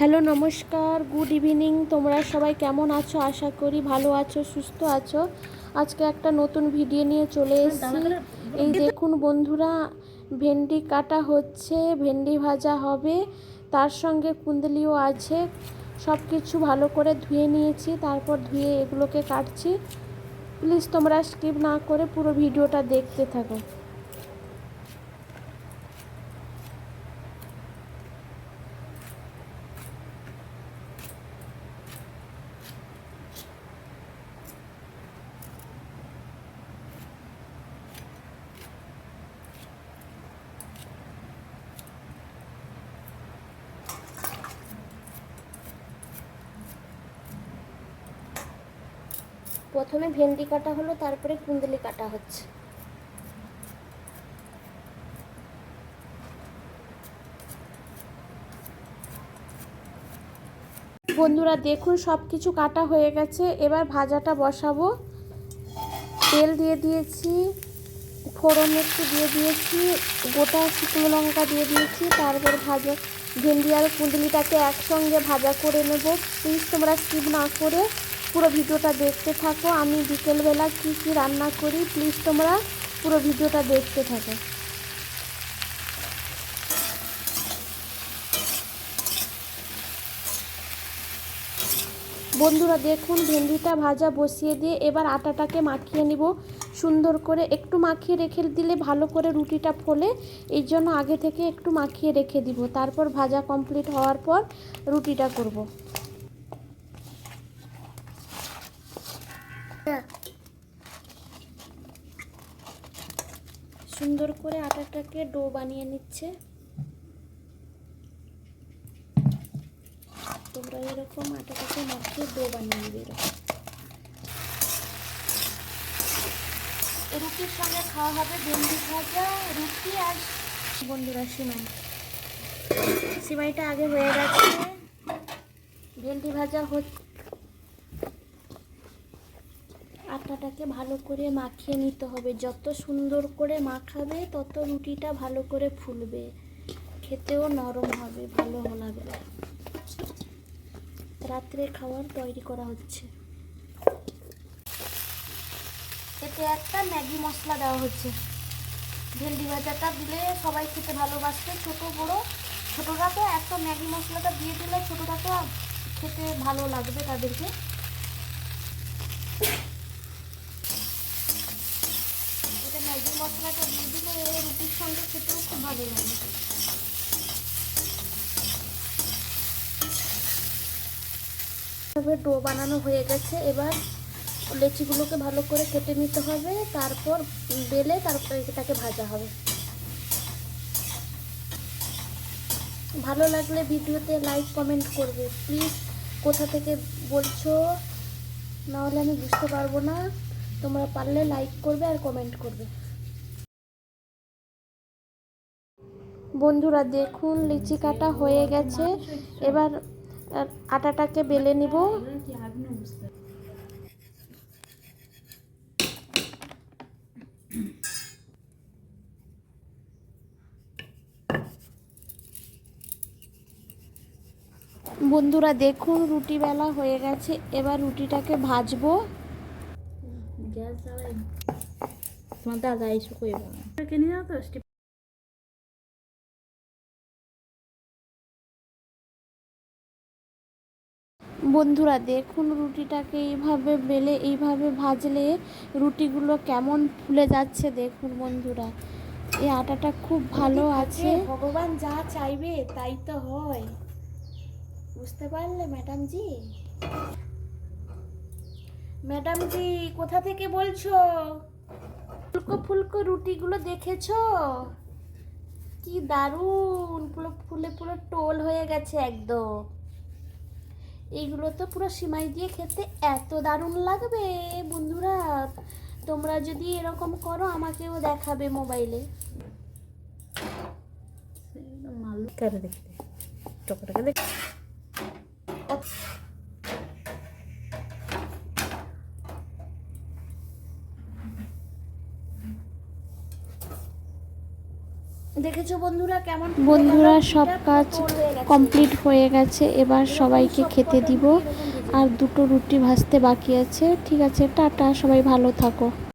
Hello, নমস্কার। Good evening. তোমরা সবাই কেমন আছো? আশা করি ভালো আছো, সুস্থ আছো। আজকে একটা নতুন ভিডিও নিয়ে চলে এসেছি। এই দেখুন বন্ধুরা, ভেন্ডি কাটা হচ্ছে, ভেন্ডি ভাজা হবে। তার সঙ্গে কুন্দলিও আছে। সব কিছু ভালো করে ধুয়ে নিয়েছি, তারপর ধুয়ে এগুলোকে কাটছি। প্লিজ তোমরা স্কিপ না করে পুরো ভিডিওটা দেখতে থাকো। প্রথমে ভেন্ডি কাটা হলো, তারপরে কুন্দলি কাটা হচ্ছে। বন্ধুরা, দেখুন সব কিছু কাটা হয়ে গেছে। এবার ভাজাটা বসাবো। তেল দিয়ে দিয়েছি, ফোড়ন একটু দিয়ে দিয়েছি, গোটা শুকনো লঙ্কা দিয়ে দিয়েছি, তারপর ভাজা ভেন্ডি আর কুন্দলিটাকে একসঙ্গে ভাজা করে নেব। প্লিজ তোমরা স্কিপ না করে পুরো ভিডিওটা দেখতে থাকো। আমি বিকেলবেলা কী কী রান্না করি প্লিজ তোমরা পুরো ভিডিওটা দেখতে থাকো। বন্ধুরা, দেখুন, ভেন্ডিটা ভাজা বসিয়ে দিয়ে এবার আটাটাকে মাখিয়ে নিব। সুন্দর করে একটু মাখিয়ে রেখে দিলে ভালো করে রুটিটা ফোলে। এই জন্য আগে থেকে একটু মাখিয়ে রেখে দিব। তারপর ভাজা কমপ্লিট হওয়ার পর রুটিটা করব। সুন্দর করে আটাটাকে ডো বানিয়ে নিচ্ছে। তোমরা এরকম আটাটাকে মাখিয়ে ডো বানিয়ে নেবে রুটির সঙ্গে খাওয়া হবে ভেন্ডি ভাজা, রুটি আর বন্ধুরা, সিমাই। সিমাইটা আগে হয়ে গেছে। ভেন্ডি ভাজা হচ্ছে আটাটাকে ভালো করে মাখিয়ে নিতে হবে। যত সুন্দর করে মাখাবে, তত রুটিটা ভালো করে ফুলবে। খেতেও নরম হবে, ভালো হবে রাত্রে খাবার তৈরি করা হচ্ছে। এতে একটা ম্যাগি মশলা দেওয়া হচ্ছে। ভেন্ডি ভাজাটা দিলে সবাই খেতে ভালোবাসবে। ছোট, বড় ছোটরা তো একটা ম্যাগি মশলাটা দিয়ে দিলে ছোটরা তো খেতে ভালো লাগবে তাদেরকে। ম্যাগি মশলাটা দিয়ে দিলে রুটির সঙ্গে খেতেও খুব ভালো লাগে। ডো বানানো হয়ে গেছে। এবার লেচিগুলোকে ভালো করে কেটে নিতে হবে। তারপর বেলে তারপর এটাকে ভাজা হবে। ভালো লাগলে ভিডিওতে লাইক, কমেন্ট করবে। প্লিজ কোথা থেকে বলছো? নাহলে আমি বুঝতে পারব না। তোমরা পারলে লাইক করবে আর কমেন্ট করবে। বন্ধুরা, দেখুন, লিচি কাটা হয়ে গেছে। এবার আটাটাকে বেলে নিব। বন্ধুরা, দেখুন, রুটি বেলা হয়ে গেছে। এবার রুটিটাকে ভাজবো। তোমার দাদা এসে কইব। কিনে যাও তো বন্ধুরা দেখুন রুটিটাকে এইভাবে বেলে এইভাবে ভাজলে রুটিগুলো কেমন ফুলে যাচ্ছে দেখুন বন্ধুরা। এই আটাটা খুব ভালো আছে। ভগবান যা চাইবে তাই তো হয়। বুঝতে পারলে ম্যাডাম জি ম্যাডাম জি কোথা থেকে বলছো? ফুলকো ফুলকো রুটিগুলো দেখেছ? কি দারুণ পুরো ফুলে পুরো টোল হয়ে গেছে একদম। এইগুলো তো পুরো সিমাই দিয়ে খেতে এত দারুণ লাগবে বন্ধুরা। তোমরা যদি এরকম করো আমাকেও দেখাবে মোবাইলে। মালু করে দেখতে? টকটাকে দেখ। দেখেছ বন্ধুরা কেমন বন্ধুরা সব কাজ কমপ্লিট হয়ে গেছে, এবার সবাইকে খেতে দিব। আর দুটো রুটি ভাজতে বাকি আছে। ঠিক আছে, টাটা, সবাই ভালো থাকো।